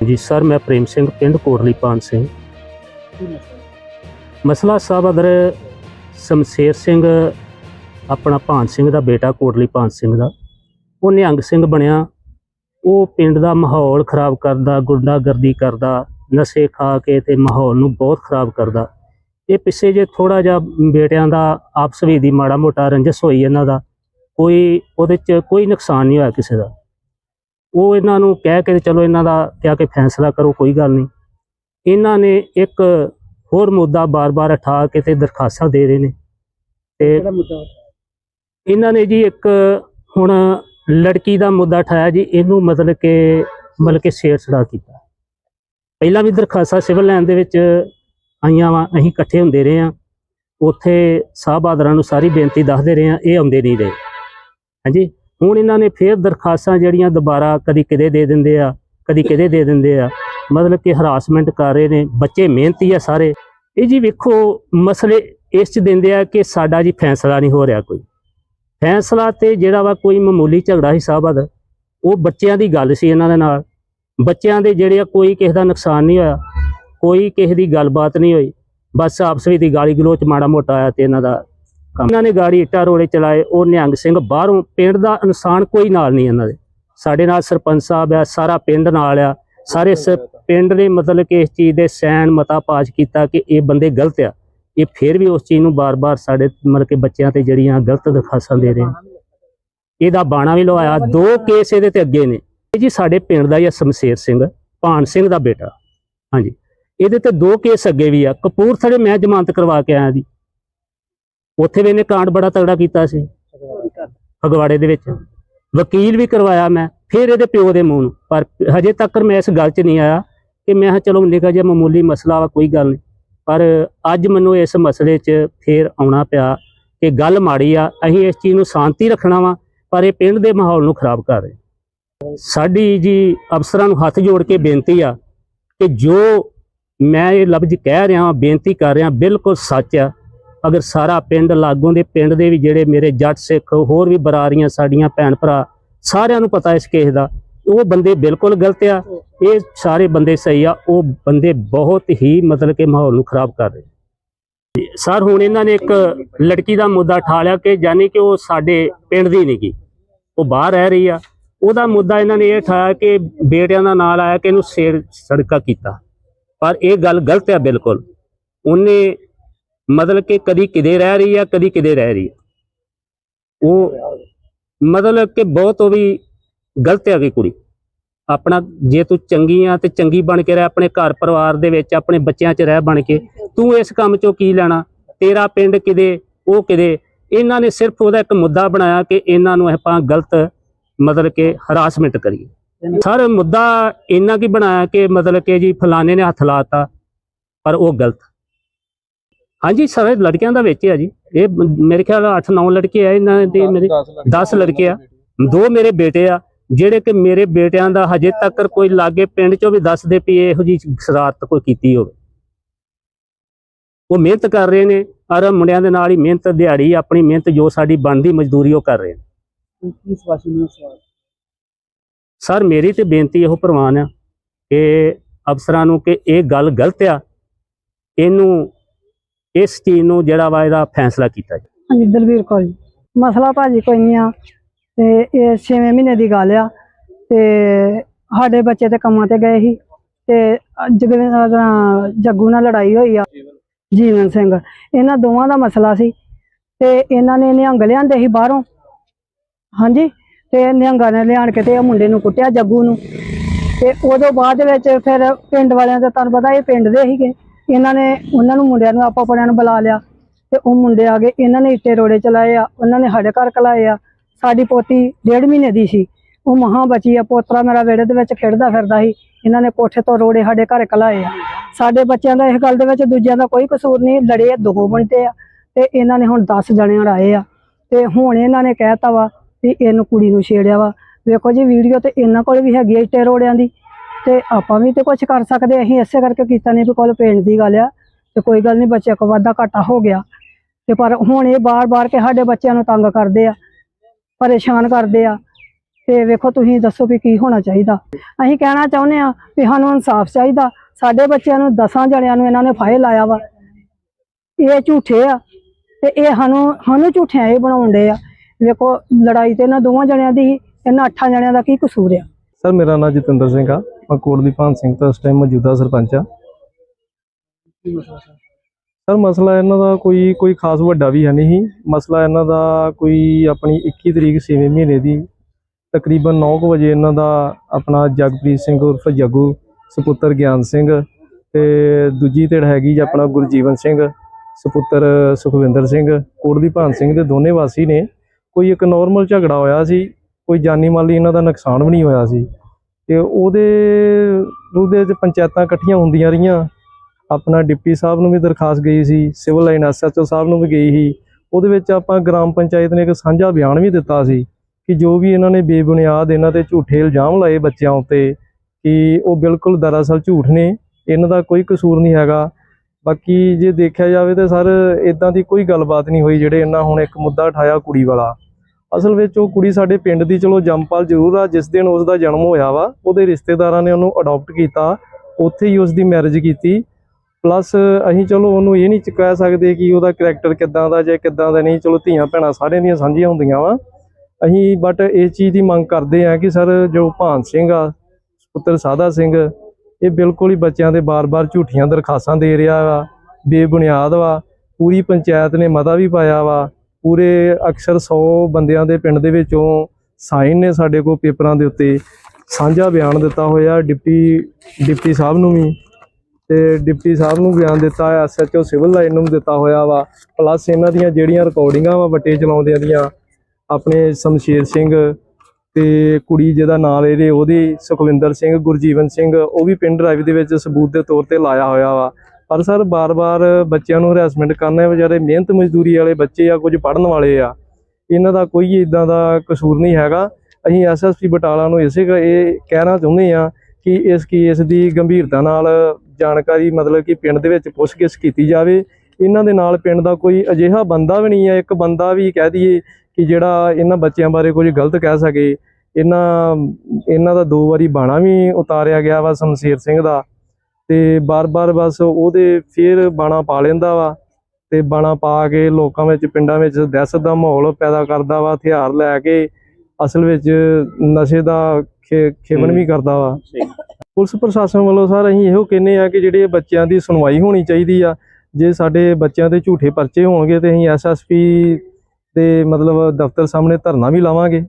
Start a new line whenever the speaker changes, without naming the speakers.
ਜੀ, ਸਰ, ਮੈਂ ਪ੍ਰੇਮ ਸਿੰਘ ਪਿੰਡ ਕੋਟਲੀ ਪਾਨ ਸਿੰਘ। ਮਸਲਾ ਸਾਹਿਬ ਅਦਰ ਸਮਸ਼ੇਰ ਸਿੰਘ, ਆਪਣਾ ਭਾਨ ਸਿੰਘ ਦਾ ਬੇਟਾ ਕੋਟਲੀ ਭਾਨ ਸਿੰਘ ਦਾ, ਉਹ ਨਿਹੰਗ ਸਿੰਘ ਬਣਿਆ। ਉਹ ਪਿੰਡ ਦਾ ਮਾਹੌਲ ਖਰਾਬ ਕਰਦਾ, ਗੁੰਡਾਗਰਦੀ ਕਰਦਾ, ਨਸ਼ੇ ਖਾ ਕੇ ਤੇ ਮਾਹੌਲ ਨੂੰ ਬਹੁਤ ਖਰਾਬ ਕਰਦਾ। ਇਹ ਪਿੱਛੇ ਜੇ ਥੋੜਾ ਜਿਹਾ ਬੇਟਿਆਂ ਦਾ ਆਪਸ ਵਿੱਚ ਦੀ ਮਾੜਾ ਮੋਟਾ ਰੰਜਸ ਹੋਈ ਇਹਨਾਂ ਦਾ, ਕੋਈ ਉਹਦੇ ਚ ਕੋਈ ਨੁਕਸਾਨ ਨਹੀਂ ਹੋਇਆ ਕਿਸੇ ਦਾ। ਉਹ ਇਹਨਾਂ ਨੂੰ ਕਹਿ ਕੇ ਚਲੋ ਇਹਨਾਂ ਦਾ ਕਿਹਾ ਕਿ ਫੈਸਲਾ ਕਰੋ ਕੋਈ ਗੱਲ ਨਹੀਂ। ਇਹਨਾਂ ਨੇ ਇੱਕ ਹੋਰ ਮੁੱਦਾ ਬਾਰ-ਬਾਰ ਉਠਾ ਕੇ ਤੇ ਦਰਖਾਸਤਾਂ ਦੇ ਰਹੇ ਨੇ। ਤੇ ਇਹਨਾਂ ਨੇ ਜੀ ਇੱਕ ਹੁਣ ਲੜਕੀ ਦਾ ਮੁੱਦਾ ਉਠਾਇਆ ਜੀ ਇਹਨੂੰ ਮਤਲਬ ਕਿ ਮਤਲਬ ਕਿ ਛੇੜ ਛੜਾ ਕੀਤਾ। ਪਹਿਲਾਂ ਵੀ ਦਰਖਾਸਤਾਂ ਸਿਵਲ ਲਾਈਨ ਦੇ ਵਿੱਚ ਆਈਆਂ ਵਾ ਅਸੀਂ ਇਕੱਠੇ ਹੁੰਦੇ ਰਹੇ ਆ ਉੱਥੇ ਸਾਹਿਬਾਦਰਾਂ ਨੂੰ ਸਾਰੀ ਬੇਨਤੀ ਦੱਸਦੇ ਰਹੇ ਆ ਇਹ ਆਉਂਦੇ ਨਹੀਂ ਰਹੇ। ਹਾਂਜੀ? ਹੁਣ ਇਹਨਾਂ ਨੇ ਫੇਰ ਦਰਖਾਸਤਾਂ ਜਿਹੜੀਆਂ ਦੁਬਾਰਾ ਕਦੀ ਕਿਤੇ ਦੇ ਦਿੰਦੇ ਆ, ਕਦੀ ਕਿਤੇ ਦੇ ਦਿੰਦੇ ਆ, ਮਤਲਬ ਕਿ ਹਰਾਸਮੈਂਟ ਕਰ ਰਹੇ ਨੇ, ਬੱਚੇ ਮਿਹਨਤੀ ਆ ਸਾਰੇ। ਇਹ ਜੀ ਵੇਖੋ, ਮਸਲੇ ਇਸ ਚ ਦਿੰਦੇ ਆ ਕਿ ਸਾਡਾ ਜੀ ਫੈਸਲਾ ਨਹੀਂ ਹੋ ਰਿਹਾ ਕੋਈ। ਫੈਸਲਾ ਤੇ ਜਿਹੜਾ ਵਾ ਕੋਈ ਮਾਮੂਲੀ ਝਗੜਾ ਸੀ ਸਾਹਿਬਾਦ ਉਹ ਬੱਚਿਆਂ ਦੀ ਗੱਲ ਸੀ ਇਹਨਾਂ ਦੇ ਨਾਲ। ਬੱਚਿਆਂ ਦੇ ਜਿਹੜੇ ਆ ਕੋਈ ਕਿਸੇ ਦਾ ਨੁਕਸਾਨ ਨਹੀਂ ਹੋਇਆ, ਕੋਈ ਕਿਸੇ ਦੀ ਗੱਲਬਾਤ ਨਹੀਂ ਹੋਈ। ਬਸ ਆਪਸ ਵਿੱਚ ਦੀ ਗਾਲੀ ਗਲੋਚ ਮਾੜਾ ਮੋਟਾ ਆਇਆ ਤੇ ਇਹਨਾਂ ਦਾ ਇਹਨਾਂ ਨੇ ਗਾੜੀ ਇੱਟਾਂ ਰੋੜੇ ਚਲਾਏ, ਉਹ ਨਿਹੰਗ ਸਿੰਘ ਬਾਹਰੋਂ ਪਿੰਡ ਦਾ ਇਨਸਾਨ ਕੋਈ ਨਾਲ ਨਹੀਂ ਇਹਨਾਂ ਦੇ। ਸਾਡੇ ਨਾਲ ਸਰਪੰਚ ਸਾਹਿਬ ਆ, ਸਾਰਾ ਪਿੰਡ ਨਾਲ ਆ। ਸਾਰੇ ਸ- ਪਿੰਡ ਨੇ ਮਤਲਬ ਕਿ ਇਸ ਚੀਜ਼ ਦੇ ਸੈਨ ਮਤਾ ਪਾਸ ਕੀਤਾ ਕਿ ਇਹ ਬੰਦੇ ਗਲਤ ਆ। ਇਹ ਫਿਰ ਵੀ ਉਸ ਚੀਜ਼ ਨੂੰ ਬਾਰ-ਬਾਰ ਸਾਡੇ ਮਤਲਬ ਕਿ ਬੱਚਿਆਂ ਤੇ ਜਿਹੜੀਆਂ ਗਲਤ ਦਰਖਾਸਤਾਂ ਦੇ ਰਹੇ ਨੇ। ਇਹਦਾ ਬਾਣਾ ਵੀ ਲਵਾਇਆ, ਦੋ ਕੇਸ ਇਹਦੇ ਤੇ ਅੱਗੇ ਨੇ। ਇਹ ਜੀ ਸਾਡੇ ਪਿੰਡ ਦਾ ਹੀ ਆ ਸ਼ਮਸ਼ੇਰ ਸਿੰਘ, ਭਾਨ ਸਿੰਘ ਦਾ ਬੇਟਾ। ਹਾਂਜੀ। ਇਹਦੇ ਤੇ ਦੋ ਕੇਸ ਅੱਗੇ ਵੀ ਆ। ਕਪੂਰਥਲੇ ਮੈਂ ਜ਼ਮਾਨਤ ਕਰਵਾ ਕੇ ਆਇਆ ਜੀ। ਉੱਥੇ ਵੀ ਇਹਨੇ ਕਾਂਡ ਬੜਾ ਤਗੜਾ ਕੀਤਾ ਸੀ। ਫਗਵਾੜੇ ਦੇ ਵਿੱਚ। ਵਕੀਲ ਵੀ ਕਰਵਾਇਆ ਮੈਂ, ਫਿਰ ਇਹਦੇ ਪਿਓ ਦੇ ਮੂੰਹ ਨੂੰ। ਪਰ ਹਜੇ ਤੱਕ ਮੈਂ ਇਸ ਗੱਲ 'ਚ ਨਹੀਂ ਆਇਆ ਕਿ ਮੈਂ ਕਿਹਾ, ਚਲੋ ਨਿਕਾ ਜਿਹਾ ਮਾਮੂਲੀ ਮਸਲਾ ਵਾ, ਕੋਈ ਗੱਲ ਨਹੀਂ। ਪਰ ਅੱਜ ਮੈਨੂੰ ਇਸ ਮਸਲੇ 'ਚ ਫੇਰ ਆਉਣਾ ਪਿਆ ਕਿ ਗੱਲ ਮਾੜੀ ਆ, ਅਸੀਂ ਇਸ ਚੀਜ਼ ਨੂੰ ਸ਼ਾਂਤੀ ਰੱਖਣਾ ਵਾ, ਪਰ ਇਹ ਪਿੰਡ ਦੇ ਮਾਹੌਲ ਨੂੰ ਖਰਾਬ ਕਰ ਰਹੇ। ਸਾਡੀ ਜੀ ਅਫਸਰਾਂ ਨੂੰ ਹੱਥ ਜੋੜ ਕੇ ਬੇਨਤੀ ਆ ਕਿ ਜੋ ਮੈਂ ਇਹ ਲਫ਼ਜ਼ ਕਹਿ ਰਿਹਾ ਬੇਨਤੀ ਕਰ ਰਿਹਾ, ਬਿਲਕੁਲ ਸੱਚ ਆ। ਅਗਰ ਸਾਰਾ ਪਿੰਡ ਲਾਗੋਂ ਦੇ ਪਿੰਡ ਦੇ ਵੀ ਜਿਹੜੇ ਮੇਰੇ ਜੱਟ ਸਿੱਖ, ਹੋਰ ਵੀ ਬਰਾਰੀਆਂ ਸਾਡੀਆਂ ਭੈਣ ਭਰਾ, ਸਾਰਿਆਂ ਨੂੰ ਪਤਾ ਇਸ ਕੇਸ ਦਾ। ਉਹ ਬੰਦੇ ਬਿਲਕੁਲ ਗਲਤ ਆ। ਇਹ ਸਾਰੇ ਬੰਦੇ ਸਹੀ ਆ। ਉਹ ਬੰਦੇ ਬਹੁਤ ਹੀ ਮਤਲਬ ਕਿ ਮਾਹੌਲ ਨੂੰ ਖਰਾਬ ਕਰ ਰਹੇ ਸਰ, ਹੁਣ ਇਹਨਾਂ ਨੇ ਇੱਕ ਲੜਕੀ ਦਾ ਮੁੱਦਾ ਠਾ ਲਿਆ ਕਿ ਜਾਨੀ ਕਿ ਉਹ ਸਾਡੇ ਪਿੰਡ ਦੀ ਨਹੀਂ ਗੀ ਉਹ ਬਾਹਰ ਰਹਿ ਰਹੀ ਆ। ਉਹਦਾ ਮੁੱਦਾ ਇਹਨਾਂ ਨੇ ਇਹ ਠਾਇਆ ਕਿ ਬੇਟਿਆਂ ਦਾ ਨਾਲ ਆਇਆ ਕਿ ਇਹਨੂੰ ਸੇੜ ਸੜਕਾ ਕੀਤਾ। ਪਰ ਇਹ ਗੱਲ ਗਲਤ ਆ ਬਿਲਕੁਲ। ਉਹਨੇ ਮਤਲਬ ਕਿ ਕਦੀ ਕਿਦੇ ਰਹਿ ਰਹੀ ਆ, ਕਦੀ ਕਿਦੇ ਰਹਿ ਰਹੀ ਆ। ਉਹ ਮਤਲਬ ਕਿ ਬਹੁਤ ਉਹ ਵੀ ਗਲਤ ਆ ਗਈ ਕੁੜੀ। ਆਪਣਾ ਜੇ ਤੂੰ ਚੰਗੀ ਆ ਤੇ ਚੰਗੀ ਬਣ ਕੇ ਰਹਿ, ਆਪਣੇ ਘਰ ਪਰਿਵਾਰ ਦੇ ਵਿੱਚ, ਆਪਣੇ ਬੱਚਿਆਂ 'ਚ ਰਹਿ ਬਣ ਕੇ, ਤੂੰ ਇਸ ਕੰਮ 'ਚੋਂ ਕੀ ਲੈਣਾ? ਤੇਰਾ ਪਿੰਡ ਕਿਦੇ ਉਹ ਕਿਦੇ ਇਹਨਾਂ ਨੇ ਸਿਰਫ ਉਹਦਾ ਇੱਕ ਮੁੱਦਾ ਬਣਾਇਆ ਕਿ ਇਹਨਾਂ ਨੂੰ ਆਪਾਂ ਗਲਤ ਮਤਲਬ ਕਿ ਹਰਾਸਮੈਂਟ ਕਰੀਏ। ਸਰ, ਮੁੱਦਾ ਇੰਨਾ ਕੀ ਬਣਾਇਆ ਕਿ ਮਤਲਬ ਕਿ ਜੀ ਫਲਾਣੇ ਨੇ ਹੱਥ ਲਾਤਾ ਪਰ ਉਹ ਗਲਤ। ਹਾਂਜੀ ਸਾਰੇ ਲੜਕਿਆਂ ਦਾ ਵਿੱਚ ਆ ਜੀ। ਇਹ ਮੇਰੇ ਖਿਆਲ 8-9 ਲੜਕੇ ਆ ਇਹਨਾਂ ਦੇ ਮੇਰੇ 10 ਲੜਕੇ ਆ। ਦੋ ਮੇਰੇ ਬੇਟੇ ਆ ਜਿਹੜੇ ਕਿ ਮੇਰੇ ਬੇਟਿਆਂ ਦਾ ਹਜੇ ਤੱਕ ਕੋਈ ਲਾਗੇ ਪਿੰਡ ਚੋਂ ਵੀ ਦੱਸਦੇ ਵੀ ਇਹੋ ਜੀ ਸ਼ਰਾਰਤ ਕੋਈ ਕੀਤੀ ਹੋਵੇ। ਉਹ ਮਿਹਨਤ ਕਰ ਰਹੇ ਨੇ ਔਰ ਮੁੰਡਿਆਂ ਦੇ ਨਾਲ ਹੀ ਮਿਹਨਤ ਦਿਹਾੜੀ ਆਪਣੀ ਮਿਹਨਤ ਜੋ ਸਾਡੀ ਬਣਦੀ ਮਜ਼ਦੂਰੀ ਉਹ ਕਰ ਰਹੇ ਨੇ। ਸਰ ਮੇਰੀ ਤੇ ਬੇਨਤੀ ਇਹੋ ਪ੍ਰਵਾਨ ਆ ਕਿ ਅਫਸਰਾਂ ਨੂੰ ਕਿ ਇਹ ਗੱਲ ਗਲਤ ਆ। ਇਹਨੂੰ ਇਸ ਚੀਜ਼ ਨੂੰ ਜਿਹੜਾ ਵਾ ਇਹਦਾ ਫੈਸਲਾ ਕੀਤਾ ਜਾਵੇ।
ਹਾਂਜੀ ਦਲਵੀਰ ਕੌਰ ਜੀ। ਮਸਲਾ ਭਾਜੀ ਕੋਈ ਨਹੀਂ ਆ। ਤੇ ਇਹ 6 ਮਹੀਨੇ ਦੀ ਗੱਲ ਆ। ਤੇ ਸਾਡੇ ਬੱਚੇ ਤੇ ਕੰਮਾਂ ਤੇ ਗਏ ਸੀ। ਤੇ ਜੱਗੂ ਨਾਲ ਲੜਾਈ ਹੋਈ ਆ। ਜੀਵਨ ਸਿੰਘ। ਇਹਨਾਂ ਦੋਵਾਂ ਦਾ ਮਸਲਾ ਸੀ। ਤੇ ਇਹਨਾਂ ਨੇ ਨਿਹੰਗ ਲਿਆਂਦੇ ਸੀ ਬਾਹਰੋਂ। ਹਾਂਜੀ, ਤੇ ਨਿਹੰਗਾਂ ਨੇ ਲਿਆਣ ਕੇ ਤੇ ਇਹ ਮੁੰਡੇ ਨੂੰ ਕੁੱਟਿਆ ਜੱਗੂ ਨੂੰ। ਤੇ ਉਦੋਂ ਬਾਅਦ ਵਿੱਚ ਫਿਰ ਪਿੰਡ ਵਾਲਿਆਂ ਦਾ ਤੁਹਾਨੂੰ ਪਤਾ ਇਹ ਪਿੰਡ ਦੇ ਸੀਗੇ। ਇਹਨਾਂ ਨੇ, ਉਹਨਾਂ ਨੂੰ ਮੁੰਡਿਆਂ ਨੂੰ ਆਪਾਂ ਆਪਣਿਆਂ ਨੂੰ ਬੁਲਾ ਲਿਆ। ਤੇ ਉਹ ਮੁੰਡੇ ਆ ਗਏ, ਇਹਨਾਂ ਨੇ ਇੱਟੇ ਰੋੜੇ ਚਲਾਏ ਆ, ਉਹਨਾਂ ਨੇ ਸਾਡੇ ਘਰ ਕਲਾਏ ਆ। ਸਾਡੀ ਪੋਤੀ ਡੇਢ ਮਹੀਨੇ ਦੀ ਸੀ। ਉਹ ਮਹਾ ਬਚੀ ਆ, ਪੋਤਰਾ ਮੇਰਾ ਵਿਹੜੇ ਦੇ ਵਿੱਚ ਖੇਡਦਾ ਫਿਰਦਾ ਸੀ। ਇਹਨਾਂ ਨੇ ਕੋਠੇ ਤੋਂ ਰੋੜੇ ਸਾਡੇ ਘਰ ਕਲਾਏ ਆ। ਸਾਡੇ ਬੱਚਿਆਂ ਦਾ ਇਸ ਗੱਲ ਦੇ ਵਿੱਚ ਦੂਜਿਆਂ ਦਾ ਕੋਈ ਕਸੂਰ ਨਹੀਂ, ਲੜੇ ਦੋ ਬੰਦੇ ਆ। ਤੇ ਇਹਨਾਂ ਨੇ ਹੁਣ 10 ਜਣੇ ਹਰਾਏ ਆ। ਤੇ ਹੁਣ ਇਹਨਾਂ ਨੇ ਕਹਿਤਾ ਵਾ ਵੀ ਇਹਨੂੰ ਕੁੜੀ ਨੂੰ ਛੇੜਿਆ ਵਾ। ਵੇਖੋ ਜੀ, ਵੀਡੀਓ ਤੇ ਇਹਨਾਂ ਕੋਲ ਵੀ ਹੈਗੀ ਆ ਇੱਟੇ ਰੋੜਿਆਂ ਦੀ। ਤੇ ਆਪਾਂ ਵੀ ਤੇ ਕੁਝ ਕਰ ਸਕਦੇ ਅਸੀਂ ਇਸੇ ਕਰਕੇ ਕੀਤਾ ਨਹੀਂ ਵੀ ਕੋਲ ਪਿੰਡ ਦੀ ਗੱਲ ਆ ਤੇ ਕੋਈ ਗੱਲ ਨਹੀਂ ਬੱਚੇ ਕੋ ਵਾਧਾ ਘਾਟਾ ਹੋ ਗਿਆ। ਤੇ ਪਰ ਹੁਣ ਇਹ ਬਾਰ-ਬਾਰ ਕੇ ਸਾਡੇ ਬੱਚਿਆਂ ਨੂੰ ਤੰਗ ਕਰਦੇ ਆ ਪਰੇਸ਼ਾਨ ਕਰਦੇ ਆ ਤੇ ਵੇਖੋ ਤੁਸੀਂ ਦੱਸੋ ਵੀ ਕੀ ਹੋਣਾ ਚਾਹੀਦਾ। ਅਸੀਂ ਕਹਿਣਾ ਚਾਹੁੰਦੇ ਆ ਵੀ ਸਾਨੂੰ ਇਨਸਾਫ ਚਾਹੀਦਾ ਸਾਡੇ ਬੱਚਿਆਂ ਨੂੰ ਦਸਾਂ ਜਣਿਆਂ ਨੂੰ ਇਹਨਾਂ ਨੇ ਫਾਹੇ ਲਾਇਆ ਵਾ। ਇਹ ਝੂਠੇ ਆ ਤੇ ਇਹ ਸਾਨੂੰ ਸਾਨੂੰ ਝੂਠਿਆਂ ਇਹ ਬਣਾਉਂਦੇ ਆ। ਵੇਖੋ ਲੜਾਈ ਤੇ ਇਹਨਾਂ ਦੋਵਾਂ ਜਣਿਆਂ ਦੀ ਸੀ, ਇਹਨਾਂ ਅੱਠਾਂ ਜਣਿਆਂ ਦਾ ਕੀ ਕਸੂਰ ਆ।
ਸਰ ਮੇਰਾ ਨਾਮ ਜਤਿੰਦਰ ਸਿੰਘ ਆ। ਮੈਂ ਕੋਟਲੀ ਭਾਨ ਸਿੰਘ ਤਾਂ ਇਸ ਟਾਈਮ ਮੌਜੂਦਾ ਸਰਪੰਚ ਆ। ਸਰ, ਮਸਲਾ ਇਹਨਾਂ ਦਾ ਕੋਈ ਕੋਈ ਖਾਸ ਵੱਡਾ ਵੀ ਹੈ ਨਹੀਂ। ਮਸਲਾ ਇਹਨਾਂ ਦਾ ਕੋਈ ਆਪਣੀ 21 ਤਰੀਕ 6ਵੇਂ ਮਹੀਨੇ ਦੀ ਤਕਰੀਬਨ 9 ਵਜੇ ਇਹਨਾਂ ਦਾ ਆਪਣਾ ਜਗਪ੍ਰੀਤ ਸਿੰਘ ਉਰਫ ਜੱਗੂ, ਸੁਪੁੱਤਰ ਗਿਆਨ ਸਿੰਘ ਤੇ ਦੂਜੀ ਧਿਰ ਹੈਗੀ ਜੀ ਆਪਣਾ ਗੁਰਜੀਵਨ ਸਿੰਘ, ਸੁਪੁੱਤਰ ਸੁਖਵਿੰਦਰ ਸਿੰਘ। ਕੋਟਦੀ ਭਾਨ ਸਿੰਘ ਦੇ ਦੋਨੇ ਵਾਸੀ ਨੇ। ਕੋਈ ਇੱਕ ਨਾਰਮਲ ਝਗੜਾ ਹੋਇਆ ਸੀ, ਕੋਈ ਜਾਨੀ ਮਾਲੀ ਇਹਨਾਂ ਦਾ ਨੁਕਸਾਨ ਵੀ ਨਹੀਂ ਹੋਇਆ ਸੀ। ਤੇ ਉਹਦੇ ਉਹਦੇ ਚ ਪੰਚਾਇਤਾਂ ਇਕੱਠੀਆਂ ਹੁੰਦੀਆਂ ਰਹੀਆਂ। ਆਪਣਾ ਡਿਪਟੀ ਸਾਹਿਬ ਨੂੰ ਵੀ ਦਰਖਾਸਤ ਗਈ ਸੀ, ਸਿਵਲ ਲਾਈਨ ਐਸਐਚਓ ਸਾਹਿਬ ਨੂੰ ਵੀ ਗਈ ਸੀ। ਉਹਦੇ ਵਿੱਚ ਆਪਾਂ ਗ੍ਰਾਮ ਪੰਚਾਇਤ ਨੇ ਇੱਕ ਸਾਂਝਾ ਬਿਆਨ ਵੀ ਦਿੱਤਾ ਸੀ ਕਿ ਜੋ ਵੀ ਇਹਨਾਂ ਨੇ ਬੇਬੁਨਿਆਦ ਇਹਨਾਂ ਤੇ ਝੂਠੇ ਇਲਜ਼ਾਮ ਲਾਏ ਬੱਚਿਆਂ ਉੱਤੇ ਕਿ ਉਹ ਬਿਲਕੁਲ ਦਰਅਸਲ ਝੂਠ ਨੇ, ਇਹਨਾਂ ਦਾ ਕੋਈ ਕਸੂਰ ਨਹੀਂ ਹੈਗਾ। ਬਾਕੀ ਜੇ ਦੇਖਿਆ ਜਾਵੇ ਤਾਂ ਸਰ ਇਦਾਂ ਦੀ ਕੋਈ ਗੱਲਬਾਤ ਨਹੀਂ ਹੋਈ ਜਿਹੜੇ ਇਹਨਾਂ ਹੁਣ ਇੱਕ ਮੁੱਦਾ ਉਠਾਇਆ ਕੁੜੀ ਵਾਲਾ। ਅਸਲ ਵਿੱਚ ਉਹ ਕੁੜੀ ਸਾਡੇ ਪਿੰਡ ਦੀ, ਚਲੋ ਜੰਮਪਾਲ ਜ਼ਰੂਰ ਆ, ਜਿਸ ਦਿਨ ਉਸ ਦਾ ਜਨਮ ਹੋਇਆ ਵਾ, ਉਹਦੇ ਰਿਸ਼ਤੇਦਾਰਾਂ ਨੇ ਉਹਨੂੰ ਅਡਾਪਟ ਕੀਤਾ, ਉੱਥੇ ਹੀ ਉਸ ਦੀ ਮੈਰਿਜ ਕੀਤੀ। ਪਲੱਸ ਅਸੀਂ ਚਲੋ ਉਹਨੂੰ ਇਹ ਨਹੀਂ ਕਹਿ ਸਕਦੇ ਕਿ ਉਹਦਾ ਕੈਰੈਕਟਰ ਕਿੱਦਾਂ ਦਾ ਜਾਂ ਕਿੱਦਾਂ ਦਾ ਨਹੀਂ, ਚਲੋ ਧੀਆਂ ਭੈਣਾਂ ਸਾਰਿਆਂ ਦੀਆਂ ਸਾਂਝੀਆਂ ਹੁੰਦੀਆਂ ਵਾ। ਅਸੀਂ ਬਟ ਇਸ ਚੀਜ਼ ਦੀ ਮੰਗ ਕਰਦੇ ਆ ਕਿ ਸਰ ਜੋ ਭਾਨ ਸਿੰਘ ਆ, ਪੁੱਤਰ ਸਾਦਾ ਸਿੰਘ, ਇਹ ਬਿਲਕੁਲ ਹੀ ਬੱਚਿਆਂ ਦੇ ਬਾਰ-ਬਾਰ ਝੂਠੀਆਂ ਦਰਖਾਸਤਾਂ ਦੇ ਰਿਹਾ ਵਾ, ਬੇਬੁਨਿਆਦ ਵਾ, ਪੂਰੀ ਪੰਚਾਇਤ ਨੇ ਮਤਾ ਵੀ ਪਾਇਆ ਵਾ। ਪੂਰੇ ਅਕਸਰ 100 ਬੰਦਿਆਂ ਦੇ ਪਿੰਡ ਦੇ ਵਿੱਚੋਂ ਸਾਈਨ ਨੇ ਸਾਡੇ ਕੋਲ ਪੇਪਰਾਂ ਦੇ ਉੱਤੇ ਸਾਂਝਾ ਬਿਆਨ ਦਿੱਤਾ ਹੋਇਆ, ਡਿਪਟੀ ਡਿਪਟੀ ਸਾਹਿਬ ਨੂੰ ਵੀ। ਤੇ ਡਿਪਟੀ ਸਾਹਿਬ ਨੂੰ ਬਿਆਨ ਦਿੱਤਾ ਹੈ ਐਸਐਚਓ ਸਿਵਲ ਲਾਈਨ ਨੂੰ ਦਿੱਤਾ ਹੋਇਆ ਵਾ। ਪਲੱਸ ਇਹਨਾਂ ਦੀਆਂ ਜਿਹੜੀਆਂ ਰਿਕਾਰਡਿੰਗਾਂ ਵਾ, ਵੱਟੇ ਚਲਾਉਂਦਿਆਂ ਦੀਆਂ, ਆਪਣੇ ਸ਼ਮਸ਼ੇਰ ਸਿੰਘ ਤੇ ਕੁੜੀ ਜਿਹਦਾ ਨਾਂ ਲੈ ਰਹੇ ਉਹਦੀ ਸੁਖਵਿੰਦਰ ਸਿੰਘ, ਗੁਰਜੀਵਨ ਸਿੰਘ, ਉਹ ਵੀ ਪਿੰਡ ਡਰਾਈਵ ਦੇ ਵਿੱਚ ਸਬੂਤ ਦੇ ਤੌਰ ਤੇ ਲਾਇਆ ਹੋਇਆ ਵਾ। ਪਰ ਸਰ ਬਾਰ-ਬਾਰ ਬੱਚਿਆਂ ਨੂੰ ਹਰਾਸਮੈਂਟ ਕਰਨਾ ਵਿਚਾਰੇ ਮਿਹਨਤ ਮਜ਼ਦੂਰੀ ਵਾਲੇ ਬੱਚੇ ਆ, ਕੁਝ ਪੜ੍ਹਨ ਵਾਲੇ ਆ। ਇਹਨਾਂ ਦਾ ਕੋਈ ਇਦਾਂ ਦਾ ਕਸੂਰ ਨਹੀਂ ਹੈਗਾ। ਅਸੀਂ ਐਸਐਸਪੀ ਬਟਾਲਾ ਨੂੰ ਇਸੇ ਇਹ ਕਹਿਣਾ ਚਾਹੁੰਦੇ ਆ ਕਿ ਇਸ ਕੇਸ ਦੀ ਗੰਭੀਰਤਾ ਨਾਲ ਜਾਣਕਾਰੀ ਮਤਲਬ ਕਿ ਪਿੰਡ ਦੇ ਵਿੱਚ ਪੁੱਛਗਿੱਛ ਕੀਤੀ ਜਾਵੇ। ਇਹਨਾਂ ਦੇ ਨਾਲ ਪਿੰਡ ਦਾ ਕੋਈ ਅਜਿਹਾ ਬੰਦਾ ਵੀ ਨਹੀਂ ਹੈ ਇੱਕ ਬੰਦਾ ਵੀ ਕਹਿ ਦਈਏ ਕਿ ਜਿਹੜਾ ਇਹਨਾਂ ਬੱਚਿਆਂ ਬਾਰੇ ਕੁਝ ਗਲਤ ਕਹਿ ਸਕੇ। ਇਹਨਾਂ ਇਹਨਾਂ ਦਾ ਦੋ ਵਾਰੀ ਬਾਣਾ ਵੀ ਉਤਾਰਿਆ ਗਿਆ ਵਾ ਸ਼ਮਸ਼ੇਰ ਸਿੰਘ ਦਾ। ਤੇ ਬਾਰ-ਬਾਰ ਬਸ ਉਹਦੇ ਫੇਰ ਬਾਣਾ ਪਾ ਲੈਂਦਾ ਵਾ ਤੇ ਬਾਣਾ ਪਾ ਕੇ ਲੋਕਾਂ ਵਿੱਚ ਪਿੰਡਾਂ ਵਿੱਚ ਦਹਿਸ਼ਤ ਦਾ ਮਾਹੌਲ ਪੈਦਾ ਕਰਦਾ ਵਾ ਹਥਿਆਰ ਲੈ ਕੇ ਅਸਲ ਵਿੱਚ ਨਸ਼ੇ ਦਾ ਖੇ- ਖੇਵਣ ਵੀ ਕਰਦਾ ਵਾ। ਪੁਲਿਸ ਪ੍ਰਸ਼ਾਸਨ ਵੱਲੋਂ ਸਰ ਅਸੀਂ ਇਹੋ ਕਹਿੰਨੇ ਆ ਕਿ ਜਿਹੜੇ ਬੱਚਿਆਂ ਦੀ ਸੁਣਵਾਈ ਹੋਣੀ ਚਾਹੀਦੀ ਆ ਜੇ ਸਾਡੇ ਬੱਚਿਆਂ ਦੇ ਝੂਠੇ ਪਰਚੇ ਹੋਣਗੇ ਤੇ ਅਸੀਂ ਐਸਐਸਪੀ ਦੇ ਮਤਲਬ ਦਫ਼ਤਰ ਸਾਹਮਣੇ ਧਰਨਾ ਵੀ ਲਾਵਾਂਗੇ।